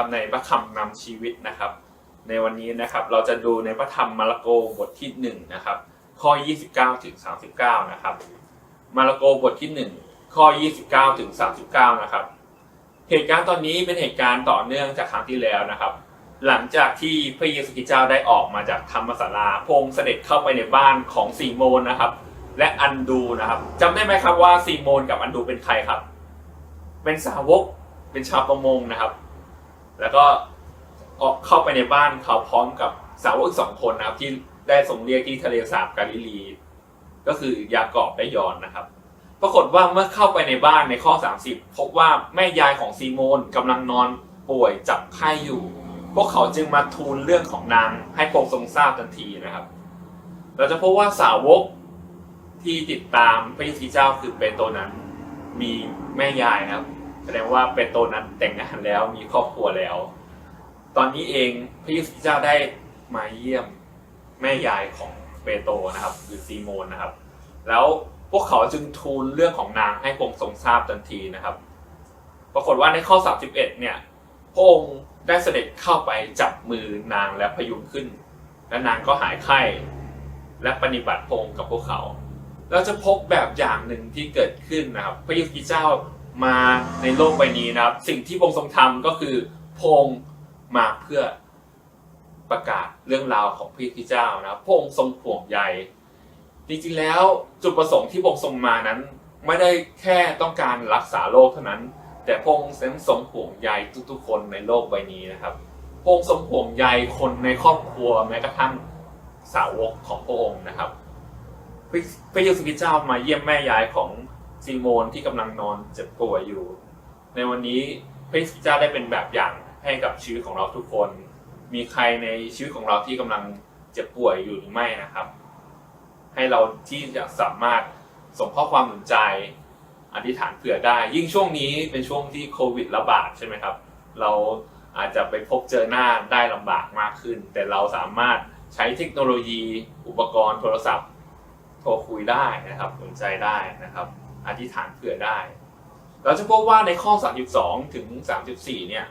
นะครับในพระคำนำชีวิตนะครับ ในวันนี้นะครับเราจะดูในพระธรรมมาระโกบทที่1นะครับข้อ 29 ถึง 39 นะครับ มาระโกบทที่ 1 ข้อ 29 ถึง 39 นะครับ เหตุการณ์ตอนนี้เป็นเหตุการณ์ต่อเนื่องจากครั้งที่แล้วนะครับ หลังจากที่พระเยซูคริสต์เจ้าได้ออกมาจากธรรมศาลาพงเสด็จเข้าไปในบ้านของซีโมนนะครับ และอันดูนะครับจำได้ไหมครับว่าซีโมนกับอันดูเป็นใครครับ เป็นสาวกเป็นชาวประมงนะครับ แล้วก็ออกเข้าไปในบ้านเขาพร้อมกับสาวกอีกสองคนนะครับ ที่ได้ทรงเรียกที่ทะเลสาบกาลิลี ก็คือยากอบและยอนนะครับ ปรากฏว่าเมื่อเข้าไปในบ้านในข้อ 30 พบว่าแม่ยายของซีโมนกำลังนอนป่วยจับไข้อยู่ พวกเขาจึงมาทูลเรื่องของนางให้พระองค์ทรงทราบทันทีนะครับ เราจะพบว่าสาวกที่ติดตามพระเยซูคริสต์เจ้าคือเปโตนั้น มีแม่ยายนะครับ แสดงว่าเปโตรนั้นแต่งงานแล้วมีครอบครัวแล้ว ตอนนี้เองพระเยซูคริสต์เจ้าได้มาเยี่ยมแม่ยายของเปโตรนะครับคือซีโมนนะครับ แล้วพวกเขาจึงทูลเรื่องของนางให้พระองค์ทรงทราบทันทีนะครับ ปรากฏว่าในข้อ 31 เนี่ยพระองค์ได้เสด็จเข้าไปจับมือนางและพยุงขึ้น และนางก็หายไข้และปฏิบัติพระองค์กับพวกเขา เราจะพบแบบอย่างหนึ่งที่เกิดขึ้นนะครับ พระยซูคริเจ้า มาในโลกใบนี้นะครับ สิ่งที่พงค์ทรงทำก็คือพงค์มาเพื่อประกาศเรื่องราวของพระเยซูคริสต์เจ้านะครับพงค์ทรงห่วงใยจริงๆแล้วจุดประสงค์ที่พงค์ทรงมานั้น ไม่ได้แค่ต้องการรักษาโลกเท่านั้น แต่พระองทรงห่วงใยทุกๆ คนในโลกใบนี้นะครับพงค์ทรงห่วงใยคนในครอบครัวแม้กระทั่งสาวกของพระองค์นะครับพระพระเยซูคริสต์เจ้ามาเยี่ยมแม่ยายของ ซีโมนที่กำลังนอนเจ็บป่วยอยู่ ในวันนี้พระเจ้าได้เป็นแบบอย่างให้กับชีวิตของเราทุกคน มีใครในชีวิตของเราที่กำลังเจ็บป่วยอยู่หรือไม่นะครับ ให้เราที่จะสามารถส่งข้อความสนใจอธิษฐานเผื่อได้ ยิ่งช่วงนี้เป็นช่วงที่โควิดระบาดใช่ไหมครับ เราอาจจะไปพบเจอหน้าได้ลำบากมากขึ้น แต่เราสามารถใช้เทคโนโลยี อุปกรณ์โทรศัพท์ โทรคุยได้นะครับสนใจได้นะครับ อธิษฐานเผื่อได้ เราจะพบว่าในข้อ 32 ถึง 34 เนี่ย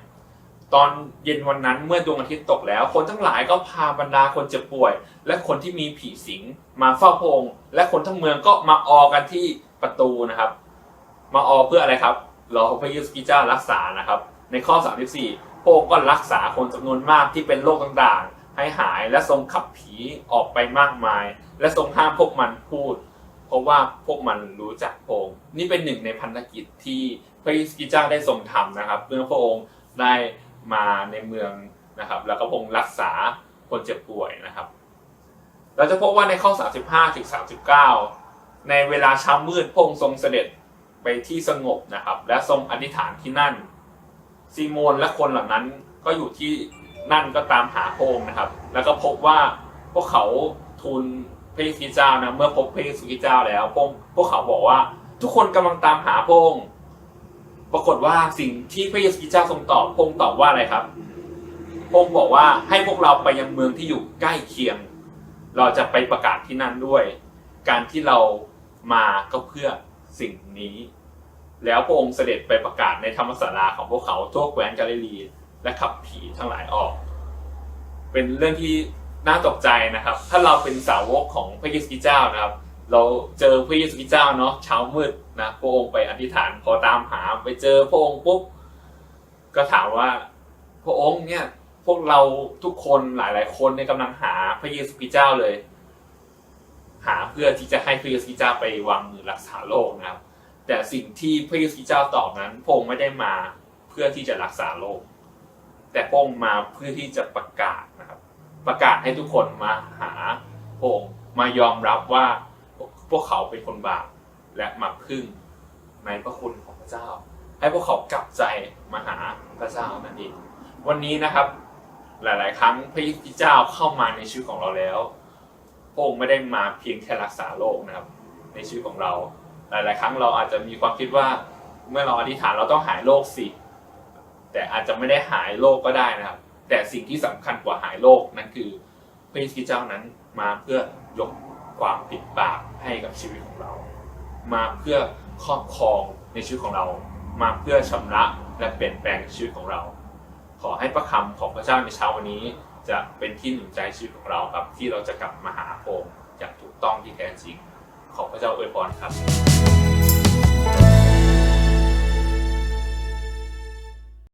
ตอนเย็นวันนั้นเมื่อดวงอาทิตย์ตกแล้ว คนทั้งหลายก็พาบรรดาคนเจ็บป่วย และคนที่มีผีสิงมาเฝ้าพงและคนทั้งเมืองก็มาออกันที่ประตูนะครับ มาออเพื่ออะไรครับรอพระเยซูคริสต์เจ้ารักษานะครับ ในข้อ 34 พระองค์ก็รักษาคนจำนวนมากที่เป็นโรคต่างๆ ให้หายและทรงขับผีออกไปมากมาย และทรงห้ามพวกมันพูด เพราะว่าพวกมันรู้จักพระองค์นี่เป็นหนึ่งในพันธกิจที่พระเยซูคริสต์เจ้าได้ทรงทำนะครับเมื่อพระองค์ได้มาในเมืองนะครับ แล้วก็พงรักษาคนเจ็บป่วยนะครับ เราจะพบว่าในข้อ 35ถึง39 ในเวลาเช้ามืดพระองค์ทรงเสด็จไปที่สงบนะครับ และทรงอธิษฐานที่นั่น ซีโมนและคนเหล่านั้นก็อยู่ที่นั่นก็ตามหาพระองค์นะครับ แล้วก็พบว่าพวกเขาทูล ระเยซูคริเจ้านะเมื่อพบพระเยซูคริเจ้าแล้วพวกพวกเขาบอกว่า ทุกคนกำลังตามหาพระองค์ปรากฏว่าสิ่งที่พระเยซูคริสต์เจ้าทรงตอบพงค์ตอบว่าอะไรครับพงค์บอกว่าให้พวกเราไปยังเมืองที่อยู่ใกล้เคียง เราจะไปประกาศที่นั่นด้วย การที่เรามาก็เพื่อสิ่งนี้ แล้วพระองค์เสด็จไปประกาศในธรรมศาลาของพวกเขาทั่วแคว้นกาลิลีและขับผีทั้งหลายออก เป็นเรื่องที่ น่าตกใจนะครับ ถ้าเราเป็นสาวกของพระเยซูคริสต์เจ้านะครับ เราเจอพระเยซูคริสต์เจ้าเนาะเช้ามืดนะพระองค์ไปอธิษฐานพอตามหาไปเจอพระองค์ปุ๊บก็ถามว่าพระองค์เนี่ยพวกเราทุกคนหลาย ๆ คนเนี่ยกำลังหาพระเยซูคริสต์เจ้าเลย หาเพื่อที่จะให้พระเยซูคริสต์เจ้าไปวางมือรักษาโรคนะครับ แต่สิ่งที่พระเยซูคริสต์เจ้าตอบนั้นพระองค์ไม่ได้มาเพื่อที่จะรักษาโรคแต่พระองค์มาเพื่อที่จะประกาศนะครับ ประกาศให้ทุกคนมาหาพระองค์มายอมรับว่าพวกเขาเป็นคนบาปและมาพึ่งในพระคุณของพระเจ้า ให้พวกเขากลับใจมาหาพระเจ้านั่นเองวันนี้นะครับ หลาย ๆ ครั้งพระเจ้าเข้ามาในชีวิตของเราแล้วพระองค์ไม่ได้มาเพียงแค่รักษาโรคนะครับ ในชีวิตของเรา หลาย ๆ ครั้งเราอาจจะมีความคิดว่าเมื่อเราอธิษฐานเราต้องหายโรคสิแต่อาจจะไม่ได้หายโรคก็ได้นะครับ แต่สิ่งที่สำคัญกว่าหายโรคนั่นคือพระเยซูเจ้านั้นมาเพื่อยกความผิดบาปให้กับชีวิตของเรา มาเพื่อครอบครองในชีวิตของเรา มาเพื่อชำระและเปลี่ยนแปลงชีวิตของเรา ขอให้พระคำของพระเจ้าในเช้าวันนี้ จะเป็นที่หนุนใจชีวิตของเราครับ ที่เราจะกลับมาหาพระองค์อย่างถูกต้องที่แท้จริง ขอพระเจ้าอวยพรครับ